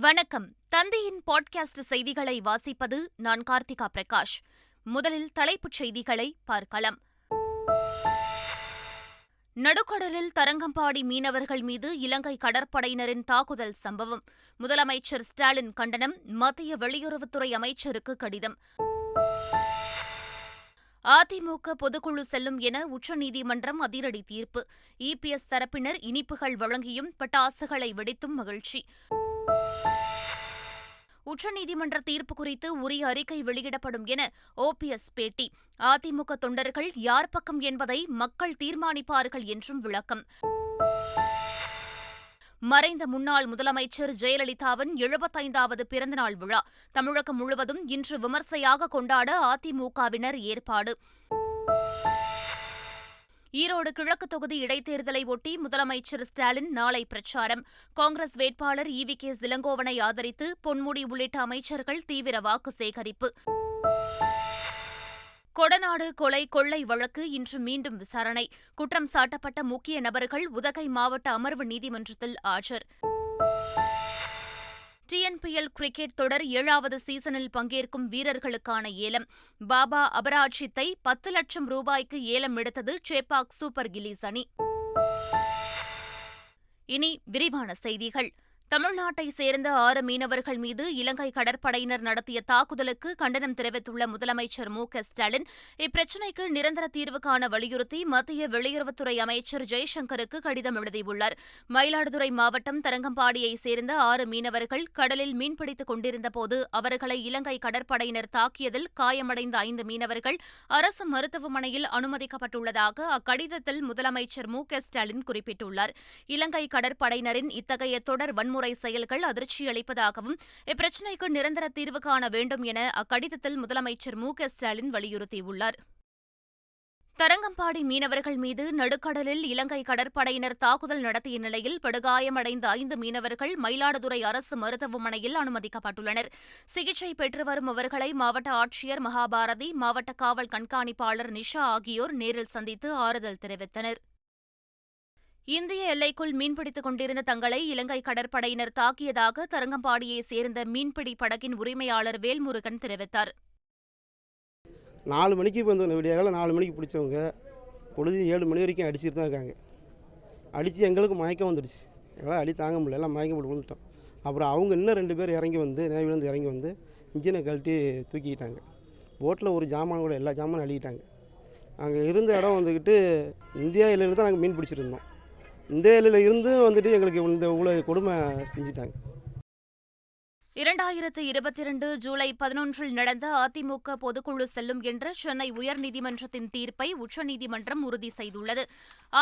வணக்கம். தந்தையின் பாட்காஸ்ட் செய்திகளை வாசிப்பது நான் கார்த்திகா பிரகாஷ். முதலில் தலைப்புச் செய்திகளை பார்க்கலாம். நடுக்கடலில் தரங்கம்பாடி மீனவர்கள் மீது இலங்கை கடற்படையினரின் தாக்குதல் சம்பவம். முதலமைச்சர் ஸ்டாலின் கண்டனம் மத்திய வெளியுறவுத்துறை அமைச்சருக்கு கடிதம். அதிமுக பொதுக்குழு செல்லும் என உச்சநீதிமன்றம் அதிரடி தீர்ப்பு. இபிஎஸ் தரப்பினர் இனிப்புகள் வழங்கியும் பட்டாசுகளை வெடித்தும் மகிழ்ச்சி. உச்சநீதிமன்ற தீர்ப்பு குறித்து உரிய அறிக்கை வெளியிடப்படும் என ஓபிஎஸ் பேட்டி. அதிமுக தொண்டர்கள் யார் பக்கம் என்பதை மக்கள் தீர்மானிப்பார்கள் என்றும் விளக்கம். மறைந்த முன்னாள் முதலமைச்சர் ஜெயலலிதாவின் எழுபத்தைந்தாவது பிறந்தநாள் விழா தமிழகம் முழுவதும் இன்று விமர்சையாக கொண்டாட அதிமுகவினர் ஏற்பாடு. ஈரோடு கிழக்கு தொகுதி இடைத்தேர்தலை ஒட்டி முதலமைச்சர் ஸ்டாலின் நாளை பிரச்சாரம். காங்கிரஸ் வேட்பாளர் வி கே இளங்கோவனை ஆதரித்து பொன்முடி உள்ளிட்ட அமைச்சர்கள் தீவிர வாக்கு சேகரிப்பு. கொடநாடு கொலை கொள்ளை வழக்கு இன்று மீண்டும் விசாரணை. குற்றம் சாட்டப்பட்ட முக்கிய நபர்கள் உதகை மாவட்ட அமர்வு நீதிமன்றத்தில் ஆஜர். டிஎன்பிஎல் கிரிக்கெட் தொடர் ஏழாவது சீசனில் பங்கேற்கும் வீரர்களுக்கான ஏலம். பாபா அபராஜித்தை பத்து லட்சம் ரூபாய்க்கு ஏலம் எடுத்தது சேப்பாக் சூப்பர் கிலீஸ் அணி. இனி விரிவான செய்திகள். தமிழ்நாட்டை சேர்ந்த ஆறு மீனவர்கள் மீது இலங்கை கடற்படையினர் நடத்திய தாக்குதலுக்கு கண்டனம் தெரிவித்துள்ள முதலமைச்சர் மு க ஸ்டாலின் இப்பிரச்சினைக்கு நிரந்தர தீர்வு காண வலியுறுத்தி மத்திய வெளியுறவுத்துறை அமைச்சர் ஜெய்சங்கருக்கு கடிதம் எழுதியுள்ளார். மயிலாடுதுறை மாவட்டம் தரங்கம்பாடியைச் சேர்ந்த ஆறு மீனவர்கள் கடலில் மீன்பிடித்துக் கொண்டிருந்தபோது அவர்களை இலங்கை கடற்படையினர் தாக்கியதில் காயமடைந்த ஐந்து மீனவர்கள் அரசு மருத்துவமனையில் அனுமதிக்கப்பட்டுள்ளதாக அக்கடிதத்தில் முதலமைச்சர் மு க ஸ்டாலின் குறிப்பிட்டுள்ளார். இலங்கை கடற்படையினரின் இத்தகைய தொடர் வன்முறை வன்முறை செயல்கள் அதிர்ச்சியளிப்பதாகவும் இப்பிரச்சினைக்கு நிரந்தர தீர்வு காண வேண்டும் என அக்கடிதத்தில் முதலமைச்சர் மு க ஸ்டாலின் வலியுறுத்தியுள்ளார். தரங்கம்பாடி மீனவர்கள் மீது நடுக்கடலில் இலங்கை கடற்படையினர் தாக்குதல் நடத்திய நிலையில் படுகாயமடைந்த ஐந்து மீனவர்கள் மயிலாடுதுறை அரசு மருத்துவமனையில் அனுமதிக்கப்பட்டுள்ளனர். சிகிச்சை பெற்று வரும் அவர்களை மாவட்ட ஆட்சியர் மகாபாரதி மாவட்ட காவல் கண்காணிப்பாளர் நிஷா ஆகியோர் நேரில் சந்தித்து ஆறுதல் தெரிவித்தனர். இந்திய எல்லைக்குள் மீன்பிடித்துக் கொண்டிருந்த தங்களை இலங்கை கடற்படையினர் தாக்கியதாக தரங்கம்பாடியைச் சேர்ந்த மீன்பிடி படகின் உரிமையாளர் வேல்முருகன் தெரிவித்தார். நாலு மணிக்கு இப்போ இந்த நாலு மணிக்கு பிடிச்சவங்க பொழுது ஏழு மணி வரைக்கும் அடிச்சுட்டு தான் இருக்காங்க. அடித்து எங்களுக்கு மயக்கம் வந்துடுச்சு. எங்களால் அடி தாங்க முடியல எல்லாம் மயக்கம் போட்டு விழுந்துட்டோம். அப்புறம் அவங்க இன்னும் ரெண்டு பேர் இறங்கி வந்து நேவிலேருந்து இறங்கி வந்து இன்ஜினை கழட்டி தூக்கிக்கிட்டாங்க. போட்டில் ஒரு ஜாமான் கூட எல்லா ஜாமானும் அழுகிட்டாங்க அங்கே இருந்த இடம் வந்துக்கிட்டு இந்தியா எல்லையில் தான் நாங்கள் மீன் பிடிச்சிருந்தோம் இந்த இதில் இருந்து வந்துட்டு எங்களுக்கு இந்த இவ்வளோ கொடுமை செஞ்சுட்டாங்க. இரண்டாயிரத்து இருபத்தி இரண்டு ஜூலை பதினொன்றில் நடந்த அதிமுக பொதுக்குழு செல்லும் என்ற சென்னை உயர்நீதிமன்றத்தின் தீர்ப்பை உச்சநீதிமன்றம் உறுதி செய்துள்ளது.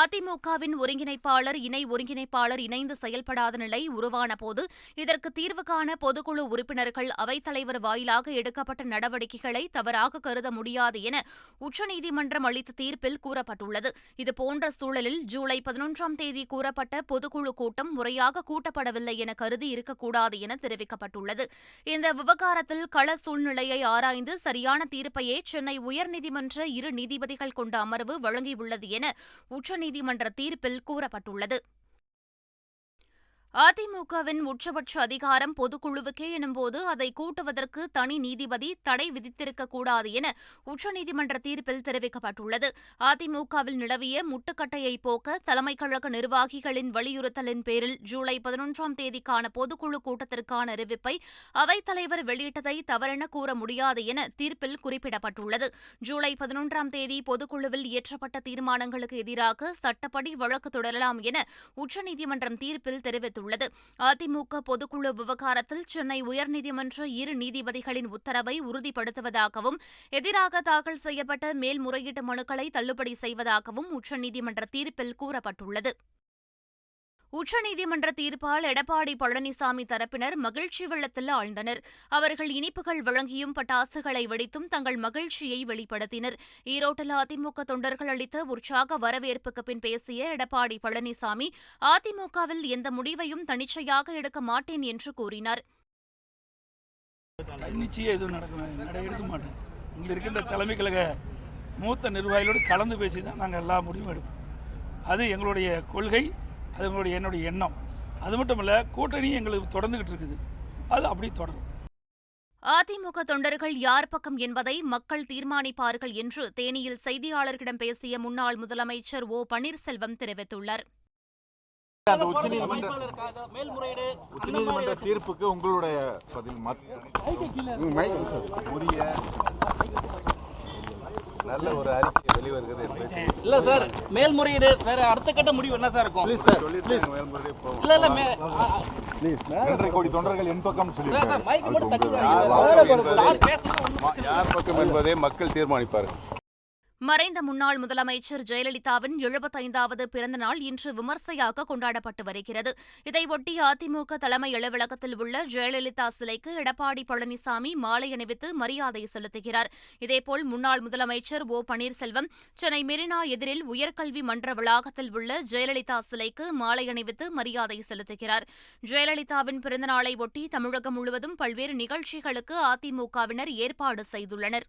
அதிமுகவின் ஒருங்கிணைப்பாளர் இணை ஒருங்கிணைப்பாளர் இணைந்து செயல்படாத நிலை உருவான போது இதற்கு தீர்வு காண பொதுக்குழு உறுப்பினர்கள் அவைத்தலைவர் வாயிலாக எடுக்கப்பட்ட நடவடிக்கைகளை தவறாக கருத முடியாது என உச்சநீதிமன்றம் அளித்த தீர்ப்பில் கூறப்பட்டுள்ளது. இதுபோன்ற சூழலில் ஜூலை பதினொன்றாம் தேதி கூறப்பட்ட பொதுக்குழு கூட்டம் முறையாக கூட்டப்படவில்லை என கருதி இருக்கக்கூடாது என தெரிவிக்கப்பட்டுள்ளது. உள்ளது இந்த விவகாரத்தில் கள சூழ்நிலையை ஆராய்ந்து சரியான தீர்ப்பையே சென்னை உயர்நீதிமன்ற இரு நீதிபதிகள் கொண்ட அமர்வு வழங்கியுள்ளது என உச்சநீதிமன்ற தீர்ப்பில் கூறப்பட்டுள்ளது. அதிமுகவின் உச்சபட்ச அதிகாரம் பொதுக்குழுவுக்கே எனும்போது அதை கூட்டுவதற்கு தனி நீதிபதி தடை விதித்திருக்கக்கூடாது என உச்சநீதிமன்ற தீர்ப்பில் தெரிவிக்கப்பட்டுள்ளது. அதிமுகவில் நிலவிய முட்டுக்கட்டையை போக்க தலைமை கழக நிர்வாகிகளின் வலியுறுத்தலின் பேரில் ஜூலை பதினொன்றாம் தேதிக்கான பொதுக்குழு கூட்டத்திற்கான அறிவிப்பை அவைத்தலைவர் வெளியிட்டதை தவறென கூற முடியாது என தீர்ப்பில் குறிப்பிடப்பட்டுள்ளது. ஜூலை பதினொன்றாம் தேதி பொதுக்குழுவில் இயற்றப்பட்ட தீர்மானங்களுக்கு எதிராக சட்டப்படி வழக்கு தொடரலாம் என உச்சநீதிமன்றம் தீர்ப்பில் தெரிவித்துள்ளது. தெரிவித்துள்ளது. அதிமுக பொதுக்குழு விவகாரத்தில் சென்னை உயர்நீதிமன்ற இரு நீதிபதிகளின் உத்தரவை உறுதிப்படுத்துவதாகவும் எதிராக தாக்கல் செய்யப்பட்ட மேல்முறையீட்டு மனுக்களை தள்ளுபடி செய்வதாகவும் உச்சநீதிமன்ற தீர்ப்பில் கூறப்பட்டுள்ளது. உச்சநீதிமன்ற தீர்ப்பால் எடப்பாடி பழனிசாமி தரப்பினர் மகிழ்ச்சி வெள்ளத்தில் ஆழ்ந்தனர். அவர்கள் இனிப்புகள் வழங்கியும் பட்டாசுகளை வெடித்தும் தங்கள் மகிழ்ச்சியை வெளிப்படுத்தினர். ஈரோட்டில் அதிமுக தொண்டர்கள் அளித்த உற்சாக வரவேற்புக்கு பின் பேசிய எடப்பாடி பழனிசாமி அதிமுகவில் எந்த முடிவையும் தனிச்சையாக எடுக்க மாட்டேன் என்று கூறினார். எதுவும் எடுக்க மாட்டேன். இங்கே இருக்கின்ற தலைமை கழக மூத்த நிர்வாகிகளோடு கலந்து பேசி தான் நாங்கள் எல்லா முடிவும் எடுப்போம். அது எங்களுடைய கொள்கை. அது உங்களுடைய என்னுடைய எண்ணம். அது மட்டும் இல்லை கூட்டணி எங்களுக்கு தொடர்ந்துக்கிட்டு இருக்குது. அது அப்படி தொடரும். அதிமுக தொண்டர்கள் யார் பக்கம் என்பதை மக்கள் தீர்மானிப்பார்கள் என்று தேனியில் செய்தியாளர்களிடம் பேசிய முன்னாள் முதலமைச்சர் ஓ. பன்னீர்செல்வம் தெரிவித்துள்ளார். அந்த உச்சநீதிமன்ற தீர்ப்புக்கு உங்களுடைய பதில் மத்- உங்க mic உரிய நல்ல ஒரு அறிக்கை வெளிவருகிறது இல்ல சார் மேல்முறையீடு வேற அடுத்த கட்ட முடிவு என்ன சார் இருக்கும்? Please sir please. மேல்முறையே போவோம். இல்ல இல்ல ப்ளீஸ் கோடி தொண்டர்கள் என் பக்கம் சார் மைக் மட்டும் தட்டி ஒண்ணும் யார் பக்கம் என்பதை மக்கள் தீர்மானிப்பார்கள். மறைந்த முன்னாள் முதலமைச்சர் ஜெயலலிதாவின் எழுபத்தைந்தாவது பிறந்த நாள் இன்று விமர்சையாக கொண்டாடப்பட்டு வருகிறது. இதையொட்டி அதிமுக தலைமை அலுவலகத்தில் உள்ள ஜெயலலிதா சிலைக்கு எடப்பாடி பழனிசாமி மாலை அணிவித்து மரியாதை செலுத்துகிறார். இதேபோல் முன்னாள் முதலமைச்சர் ஓ பன்னீர்செல்வம் சென்னை மெரினா எதிரில் உயர்கல்வி மன்ற வளாகத்தில் உள்ள ஜெயலலிதா சிலைக்கு மாலை அணிவித்து மரியாதை செலுத்துகிறார். ஜெயலலிதாவின் பிறந்தநாளை ஒட்டி தமிழகம் முழுவதும் பல்வேறு நிகழ்ச்சிகளுக்கு அதிமுகவினர் ஏற்பாடு செய்துள்ளனர்.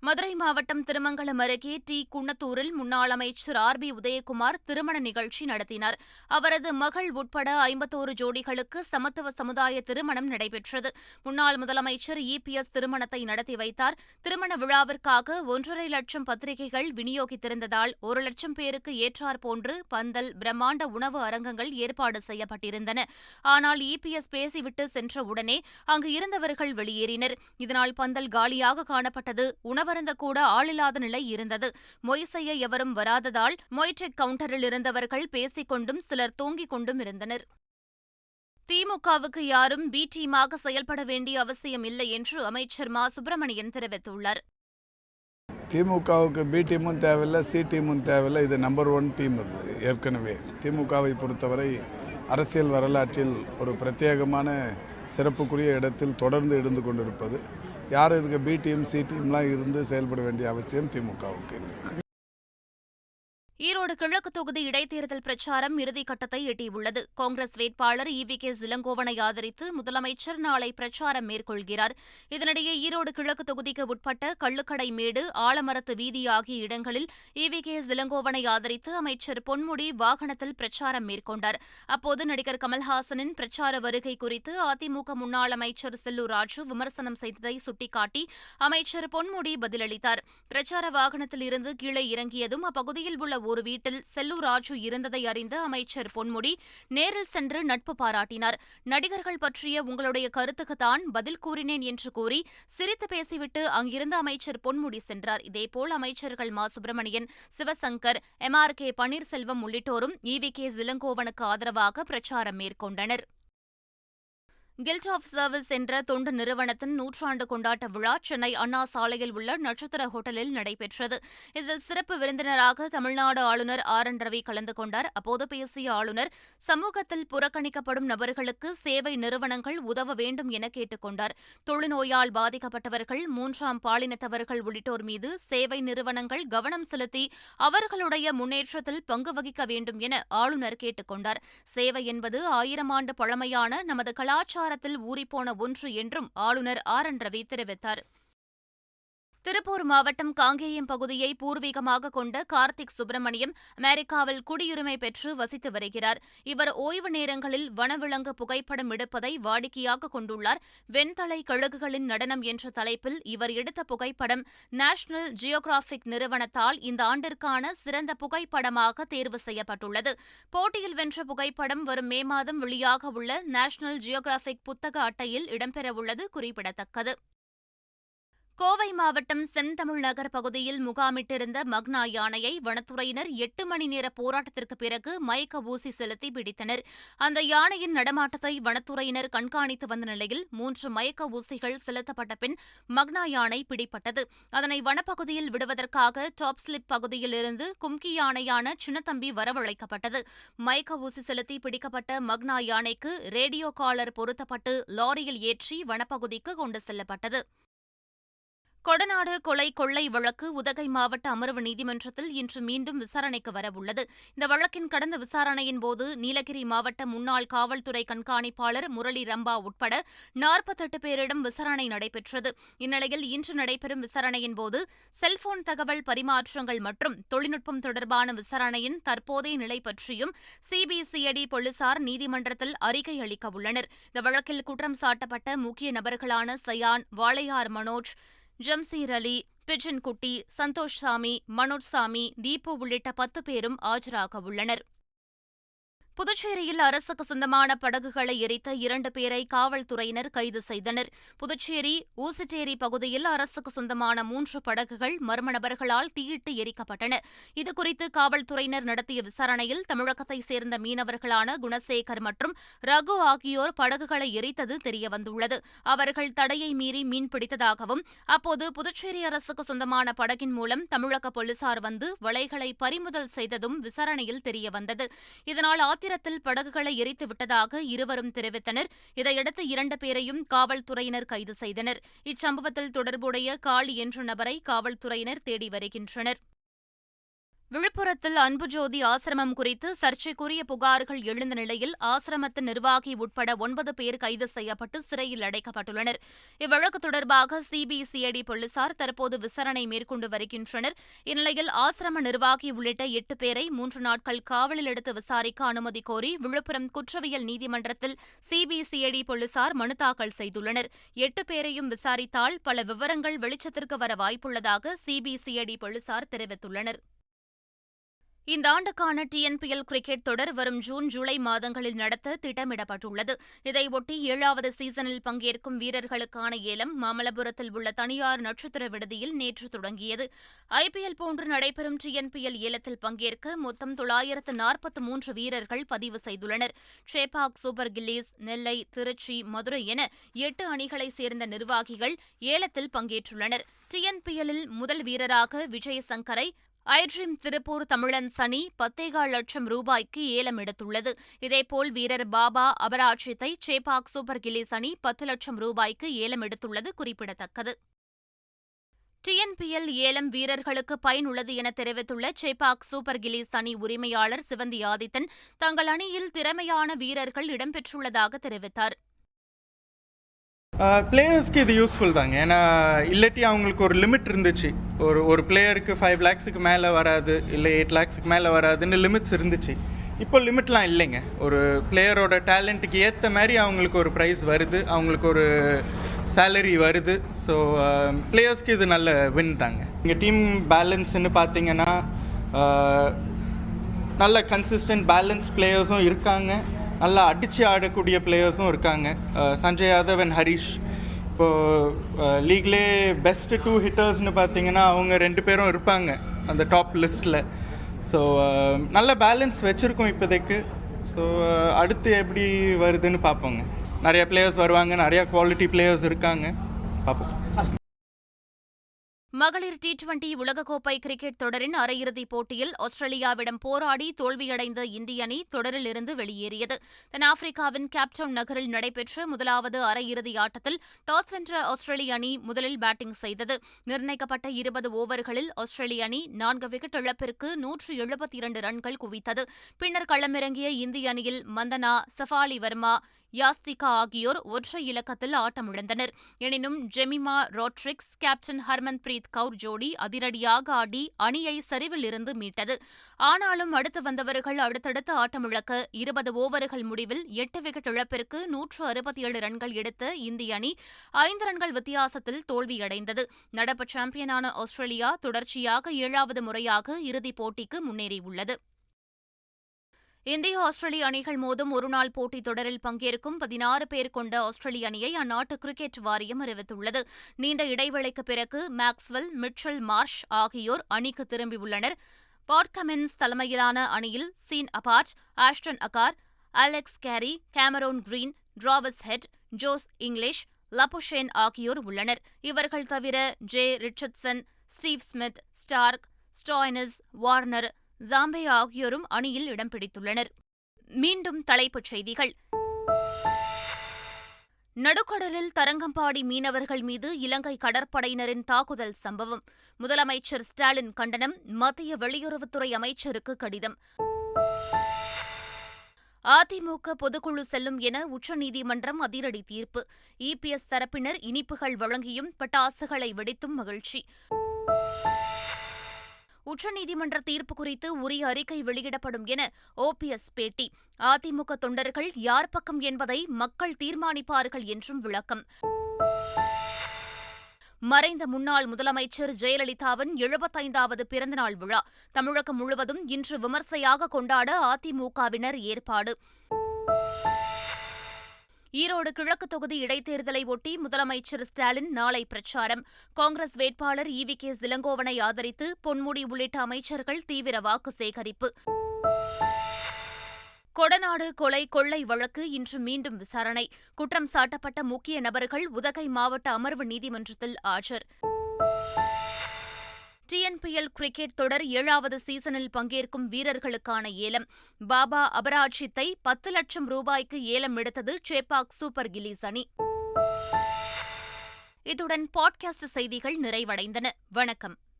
மதுரை மாவட்டம் திருமங்கலம் அருகே டி. குன்னத்தூரில் முன்னாள் அமைச்சர் ஆர். பி. உதயகுமார் திருமண நிகழ்ச்சி நடத்தினார். அவரது மகள் உட்பட ஐம்பத்தோரு ஜோடிகளுக்கு சமத்துவ சமுதாய திருமணம் நடைபெற்றது. முன்னாள் முதலமைச்சர் இபிஎஸ் திருமணத்தை நடத்தி வைத்தார். திருமண விழாவிற்காக ஒன்றரை லட்சம் பத்திரிகைகள் விநியோகித்திருந்ததால் ஒரு லட்சம் பேருக்கு ஏற்றார் போன்று பந்தல் பிரம்மாண்ட உணவு அரங்கங்கள் ஏற்பாடு செய்யப்பட்டிருந்தன. ஆனால் இபிஎஸ் பேசிவிட்டு சென்ற உடனே அங்கு இருந்தவர்கள் வெளியேறினர். இதனால் பந்தல் காலியாக காணப்பட்டது. உணவருந்த கூட ஆளில்லாத நிலை இருந்தது. மொய் செய்ய எவரும் வராததால் மொய்டெக் கவுண்டரில் இருந்தவர்கள் பேசிக் கொண்டும் சிலர் தூங்கிக் கொண்டும் இருந்தனர். திமுகவுக்கு யாரும் பி டீமாக செயல்பட வேண்டிய அவசியம் இல்லை என்று அமைச்சர் மா. சுப்பிரமணியன் தெரிவித்துள்ளார். திமுகவுக்கு பி டீமும் தேவையில்லை சி டீமும் தேவையில்லை. இது நம்பர் ஒன் டீம் இது ஏற்கனவே. திமுகவை பொறுத்தவரை அரசியல் வரலாற்றில் ஒரு பிரத்யேகமான சிறப்புக்குரிய இடத்தில் தொடர்ந்து இருந்து கொண்டிருப்பது. யார் இதுக்கு பி டீம் சி டீம்லாம் இருந்து செயல்பட வேண்டிய அவசியம் திமுகவுக்கு இல்லை. கிழக்கு தொகுதி இடைத்தேர்தல் பிரச்சாரம் இறுதிக்கட்டத்தை எட்டியுள்ளது. காங்கிரஸ் வேட்பாளர் இவி கே இளங்கோவனை ஆதரித்து முதலமைச்சர் நாளை பிரச்சாரம் மேற்கொள்கிறார். இதனிடையே ஈரோடு கிழக்கு தொகுதிக்கு உட்பட்ட கள்ளுக்கடை மேடு ஆலமரத்து வீதி ஆகிய இடங்களில் இவி கே இளங்கோவனை ஆதரித்து அமைச்சர் பொன்முடி வாகனத்தில் பிரச்சாரம் மேற்கொண்டார். அப்போது நடிகர் கமல்ஹாசனின் பிரச்சார வருகை குறித்து அதிமுக முன்னாள் அமைச்சர் செல்லூர் ராஜு விமர்சனம் செய்ததை சுட்டிக்காட்டி அமைச்சர் பொன்முடி பதிலளித்தார். பிரச்சார வாகனத்தில் இருந்து கீழே இறங்கியதும் அப்பகுதியில் உள்ள ஒரு வீட்டு வீட்டில் செல்லூர் ராஜு இருந்ததை அறிந்த அமைச்சர் பொன்முடி நேரில் சென்று நட்பு பாராட்டினார். நடிகர்கள் பற்றிய உங்களுடைய கருத்துக்குத்தான் பதில் கூறினேன் என்று கூறி சிரித்து பேசிவிட்டு அங்கிருந்த அமைச்சர் பொன்முடி சென்றார். இதேபோல் அமைச்சர்கள் மா. Subramanian Sivasankar M. R. K. Panneerselvam உள்ளிட்டோரும் இவி கே. இளங்கோவனுக்கு ஆதரவாக பிரச்சாரம் மேற்கொண்டனர். கில்ட் ஆஃப் சர்வீஸ் என்ற தொண்டு நிறுவனத்தின் நூற்றாண்டு கொண்டாட்ட விழா சென்னை அண்ணா சாலையில் உள்ள நட்சத்திர ஹோட்டலில் நடைபெற்றது. இதில் சிறப்பு விருந்தினராக தமிழ்நாடு ஆளுநர் ஆர். என். ரவி கலந்து கொண்டார். அப்போது பேசிய ஆளுநர் சமூகத்தில் புறக்கணிக்கப்படும் நபர்களுக்கு சேவை நிறுவனங்கள் உதவ வேண்டும் என கேட்டுக் கொண்டார். தொழுநோயால் பாதிக்கப்பட்டவர்கள் மூன்றாம் பாலினத்தவர்கள் உள்ளிட்டோர் மீது சேவை நிறுவனங்கள் கவனம் செலுத்தி அவர்களுடைய முன்னேற்றத்தில் பங்கு வகிக்க வேண்டும் என ஆளுநர் கேட்டுக் கொண்டார். சேவை என்பது ஆயிரம் ஆண்டு பழமையான நமது கலாச்சார கலாச்சாரத்தில் ஊறிப்போன ஒன்று என்றும் ஆளுநர் ஆர் என் ரவி தெரிவித்தார். திருப்பூர் மாவட்டம் காங்கேயம் பகுதியை பூர்வீகமாக கொண்ட கார்த்திக் சுப்பிரமணியம் அமெரிக்காவில் குடியுரிமை பெற்று வசித்து வருகிறார். இவர் ஓய்வு நேரங்களில் வனவிலங்கு புகைப்படம் எடுப்பதை வாடிக்கையாக கொண்டுள்ளார். வெண்தலை கழுகுகளின் நடனம் என்ற தலைப்பில் இவர் எடுத்த புகைப்படம் நேஷனல் ஜியோகிராபிக் நிறுவனத்தால் இந்த ஆண்டிற்கான சிறந்த புகைப்படமாக தேர்வு செய்யப்பட்டுள்ளது. போட்டியில் வென்ற புகைப்படம் வரும் மே மாதம் வெளியாக உள்ள நேஷனல் ஜியோகிராபிக் புத்தக அட்டையில் இடம்பெறவுள்ளது குறிப்பிடத்தக்கது. கோவை மாவட்டம் செந்தமிழ் நகர் பகுதியில் முகாமிட்டிருந்த மக்னா யானையை வனத்துறையினர் எட்டு மணி நேர போராட்டத்திற்கு பிறகு மயக்க ஊசி செலுத்தி பிடித்தனர். அந்த யானையின் நடமாட்டத்தை வனத்துறையினர் கண்காணித்து வந்த நிலையில் மூன்று மயக்க ஊசிகள் செலுத்தப்பட்ட பின் மக்னா யானை பிடிப்பட்டது அதனை வனப்பகுதியில் விடுவதற்காக டாப் ஸ்லிப் பகுதியிலிருந்து கும்கி யானையான சின்னத்தம்பி வரவழைக்கப்பட்டது. மயக்க ஊசி செலுத்தி பிடிக்கப்பட்ட மக்னா யானைக்கு ரேடியோ காலர் பொருத்தப்பட்டு லாரியில் ஏற்றி வனப்பகுதிக்கு கொண்டு செல்லப்பட்டது. கொடநாடு கொலை கொள்ளை வழக்கு உதகை மாவட்ட அமர்வு நீதிமன்றத்தில் இன்று மீண்டும் விசாரணைக்கு வரவுள்ளது. இந்த வழக்கின் கடந்த விசாரணையின் போது நீலகிரி மாவட்ட முன்னாள் காவல்துறை கண்காணிப்பாளர் முரளி ரம்பா உட்பட நாற்பத்தெட்டு பேரிடம் விசாரணை நடைபெற்றது. இந்நிலையில் இன்று நடைபெறும் விசாரணையின் போது செல்போன் தகவல் பரிமாற்றங்கள் மற்றும் தொழில்நுட்பம் தொடர்பான விசாரணையின் தற்போதைய நிலை பற்றியும் சிபிசிஐடி போலீசார் நீதிமன்றத்தில் அறிக்கை அளிக்க உள்ளனர். இந்த வழக்கில் குற்றம் சாட்டப்பட்ட முக்கிய நபர்களான சயான் வாளையார் மனோஜ் ஜம்சீர் அலி பிஜன்குட்டி சந்தோஷ் சாமி மனோஜ் சாமி தீபு உள்ளிட்ட பத்து பேரும் ஆஜராக உள்ளனர். புதுச்சேரியில் அரசுக்கு சொந்தமான படகுகளை எரித்த இரண்டு பேரை காவல்துறையினர் கைது செய்தனர். புதுச்சேரி ஊசிட்டேரி பகுதியில் அரசுக்கு சொந்தமான மூன்று படகுகள் மர்ம நபர்களால் தீயிட்டு எரிக்கப்பட்டன. இதுகுறித்து காவல்துறையினர் நடத்திய விசாரணையில் தமிழகத்தைச் சேர்ந்த மீனவர்களான குணசேகர் மற்றும் ரகு ஆகியோர் படகுகளை எரித்தது தெரியவந்துள்ளது. அவர்கள் தடையை மீறி மீன் பிடித்ததாகவும் அப்போது புதுச்சேரி அரசுக்கு சொந்தமான படகின் மூலம் தமிழக போலீசார் வந்து வலைகளை பறிமுதல் செய்ததும் விசாரணையில் தெரியவந்தது. இதனால் ஆத்திரத்தில் படகுகளை எரித்து விட்டதாக இருவரும் தெரிவித்தனர். இதையடுத்து இரண்டு பேரையும் காவல்துறையினர் கைது செய்தனர். இச்சம்பவத்தில் தொடர்புடைய காளி என்ற நபரை காவல்துறையினர் தேடி வருகின்றனர். விழுப்புரத்தில் அன்புஜோதி ஆசிரமம் குறித்து சர்ச்சைக்குரிய புகார்கள் எழுந்த நிலையில் ஆசிரமத்தின் நிர்வாகி உட்பட ஒன்பது பேர் கைது செய்யப்பட்டு சிறையில் அடைக்கப்பட்டுள்ளனர். இவ்வழக்கு தொடர்பாக சிபிசிஐடி போலீசார் தற்போது விசாரணை மேற்கொண்டு வருகின்றனர். இந்நிலையில் ஆசிரம நிர்வாகி உள்ளிட்ட எட்டு பேரை மூன்று நாட்கள் காவலில் எடுத்து விசாரிக்க அனுமதி கோரி விழுப்புரம் குற்றவியல் நீதிமன்றத்தில் சிபிசிஐடி போலீசார் மனு தாக்கல் செய்துள்ளனர். எட்டு பேரையும் விசாரித்தால் பல விவரங்கள் வெளிச்சத்திற்கு வர வாய்ப்புள்ளதாக சிபிசிஐடி போலீசார் தெரிவித்துள்ளனர். இந்த ஆண்டுக்கான டிஎன்பிஎல் கிரிக்கெட் தொடர் வரும் ஜூன் ஜூலை மாதங்களில் நடத்த திட்டமிடப்பட்டுள்ளது. இதையொட்டி ஏழாவது சீசனில் பங்கேற்கும் வீரர்களுக்கான ஏலம் மாமல்லபுரத்தில் உள்ள தனியார் நட்சத்திர விடுதியில் நேற்று தொடங்கியது. ஐபிஎல் போன்று நடைபெறும் டிஎன்பிஎல் ஏலத்தில் பங்கேற்க மொத்தம் தொள்ளாயிரத்து நாற்பத்தி மூன்று வீரர்கள் பதிவு செய்துள்ளனர். ஷேபாக் சூப்பர் கில்லிஸ் நெல்லை திருச்சி மதுரை என எட்டு அணிகளைச் சேர்ந்த நிர்வாகிகள் ஏலத்தில் பங்கேற்றுள்ளனர். டிஎன்பிஎல்லில் முதல் வீரராக விஜய் சங்கரை ஐட்ரீம் திருப்பூர் தமிழன் சனி பத்தேகால் லட்சம் ரூபாய்க்கு ஏலம் எடுத்துள்ளது இதேபோல் வீரர் பாபா அபராஜித்தை சேபாக் சூப்பர் கில்லிஸ் அணி பத்து லட்சம் ரூபாய்க்கு ஏலம் எடுத்துள்ளது குறிப்பிடத்தக்கது டிஎன்பிஎல் ஏலம் வீரர்களுக்கு பயனுள்ளது என தெரிவித்துள்ள சேபாக் சூப்பர் கில்லிஸ் அணி உரிமையாளர் சிவந்தி ஆதித்தன் தங்கள் அணியில் திறமையான வீரர்கள் இடம்பெற்றுள்ளதாக தெரிவித்தார் பிளேயர்ஸ்க்கு இது யூஸ்ஃபுல் தாங்க. ஏன்னா இல்லாட்டி அவங்களுக்கு ஒரு லிமிட் இருந்துச்சு. ஒரு ஒரு பிளேயருக்கு ஃபைவ் லேக்ஸுக்கு மேலே வராது இல்லை எயிட் லேக்ஸுக்கு மேலே வராதுன்னு லிமிட்ஸ் இருந்துச்சு. இப்போ லிமிட்லாம் இல்லைங்க. ஒரு பிளேயரோட டேலண்ட்டுக்கு ஏற்ற மாதிரி அவங்களுக்கு ஒரு ப்ரைஸ் வருது அவங்களுக்கு ஒரு சேலரி வருது. ஸோ பிளேயர்ஸ்க்கு இது நல்ல வின் தாங்க. இங்கே டீம் பேலன்ஸ்னு பார்த்தீங்கன்னா நல்ல கன்சிஸ்டன்ட் பேலன்ஸ் பிளேயர்ஸும் இருக்காங்க. நல்லா அடித்து ஆடக்கூடிய பிளேயர்ஸும் இருக்காங்க. சஞ்சய் யாதவ் அண்ட் ஹரிஷ். இப்போது லீக்லே பெஸ்ட் டூ ஹிட்டர்ஸ்னு பார்த்தீங்கன்னா அவங்க ரெண்டு பேரும் இருப்பாங்க அந்த டாப் லிஸ்ட்டில் ஸோ நல்ல பேலன்ஸ் வச்சுருக்கோம் இப்போதைக்கு. ஸோ அடுத்து எப்படி வருதுன்னு பார்ப்போங்க. நிறையா பிளேயர்ஸ் வருவாங்க நிறையா குவாலிட்டி பிளேயர்ஸ் இருக்காங்க. பார்ப்போம். மகளிர் டி டுவெண்டி உலகக்கோப்பை கிரிக்கெட் தொடரின் அரையிறுதிப் போட்டியில் ஆஸ்திரேலியாவிடம் போராடி தோல்வியடைந்த இந்திய அணி தொடரிலிருந்து வெளியேறியது. தென்னாப்பிரிக்காவின் கேப்டவுன் நகரில் நடைபெற்ற முதலாவது அரையிறுதி ஆட்டத்தில் டாஸ் வென்ற ஆஸ்திரேலிய அணி முதலில் பேட்டிங் செய்தது. நிர்ணயிக்கப்பட்ட இருபது ஓவர்களில் ஆஸ்திரேலிய அணி நான்கு விக்கெட் இழப்பிற்கு நூற்று எழுபத்தி இரண்டு ரன்கள் குவித்தது. பின்னர் களமிறங்கிய இந்திய அணியில் மந்தனா சஃபாலி வர்மா யாஸ்திகா ஆகியோர் ஒற்றை இலக்கத்தில் ஆட்டமிழந்தனர். எனினும் ஜெமிமா ரோட்ரிக்ஸ் கேப்டன் ஹர்மன் பிரீத் கவுர் ஜோடி அதிரடியாக ஆடி அணியை சரிவில் இருந்து மீட்டது. ஆனாலும் அடுத்து வந்தவர்கள் அடுத்தடுத்து ஆட்டமிழக்க இருபது ஓவர்கள் முடிவில் எட்டு விக்கெட் இழப்பிற்கு நூற்று அறுபத்தி ஏழு ரன்கள் எடுத்த இந்திய அணி ஐந்து ரன்கள் வித்தியாசத்தில் தோல்வியடைந்தது. நடப்பு சாம்பியனான ஆஸ்திரேலியா தொடர்ச்சியாக ஏழாவது முறையாக இறுதிப் போட்டிக்கு முன்னேறியுள்ளது. இந்திய ஆஸ்திரேலிய அணிகள் மோதும் ஒருநாள் போட்டித் தொடரில் பங்கேற்கும் பதினாறு பேர் கொண்ட ஆஸ்திரேலிய அணியை அந்நாட்டு கிரிக்கெட் வாரியம் அறிவித்துள்ளது. நீண்ட இடைவெளிக்கு பிறகு மேக்ஸ்வெல் மிட்சல் மார்ஷ் ஆகியோர் அணிக்கு திரும்பியுள்ளனர் பாட் கமின்ஸ் தலைமையிலான அணியில் Sean Abbott Ashton Agar Alex Carey Cameron Green Travis Head Josh Inglis Labuschagne ஆகியோர் உள்ளனர். இவர்கள் தவிர Jhye Richardson Steve Smith Starc Stoinis Warner Zampa ஆகியோரும் அணியில் இடம் பிடித்துள்ளனர். மீண்டும் தலைப்புச் செய்திகள். நடுக்கடலில் தரங்கம்பாடி மீனவர்கள் மீது இலங்கை கடற்படையினரின் தாக்குதல் சம்பவம். முதலமைச்சர் ஸ்டாலின் கண்டனம் மத்திய வெளியுறவுத்துறை அமைச்சருக்கு கடிதம். அதிமுக பொதுக்குழு செல்லும் என உச்சநீதிமன்றம் அதிரடி தீர்ப்பு. இபிஎஸ் தரப்பினர் இனிப்புகள் வழங்கியும் பட்டாசுகளை வெடித்தும் மகிழ்ச்சி. உச்சநீதிமன்ற தீர்ப்பு குறித்து உரிய அறிக்கை வெளியிடப்படும் என ஓபிஎஸ் பேட்டி. அதிமுக தொண்டர்கள் யார் பக்கம் என்பதை மக்கள் தீர்மானிப்பார்கள் என்றும் விளக்கம். மறைந்த முன்னாள் முதலமைச்சர் ஜெயலலிதாவின் எழுபத்தைந்தாவது பிறந்தநாள் விழா. தமிழகம் முழுவதும் இன்று விமர்சையாக கொண்டாட அதிமுகவினர் ஏற்பாடு. ஈரோடு கிழக்கு தொகுதி இடைத்தேர்தலை ஒட்டி முதலமைச்சர் ஸ்டாலின் நாளை பிரச்சாரம். காங்கிரஸ் வேட்பாளர் ஈவி கே இளங்கோவனை ஆதரித்து பொன்முடி உள்ளிட்ட அமைச்சர்கள் தீவிர வாக்கு சேகரிப்பு. கொடநாடு கொலை கொள்ளை வழக்கு இன்று மீண்டும் விசாரணை. குற்றம் சாட்டப்பட்ட முக்கிய நபர்கள் உதகை மாவட்ட அமர்வு நீதிமன்றத்தில் ஆஜர். டிஎன்பிஎல் கிரிக்கெட் தொடர் ஏழாவது சீசனில் பங்கேற்கும் வீரர்களுக்கான ஏலம். பாபா அபராஜித்தை பத்து லட்சம் ரூபாய்க்கு ஏலம் எடுத்தது சேப்பாக் சூப்பர் கிலீஸ் அணி. இத்துடன் பாட்காஸ்ட் செய்திகள் நிறைவடைந்தன. வணக்கம்.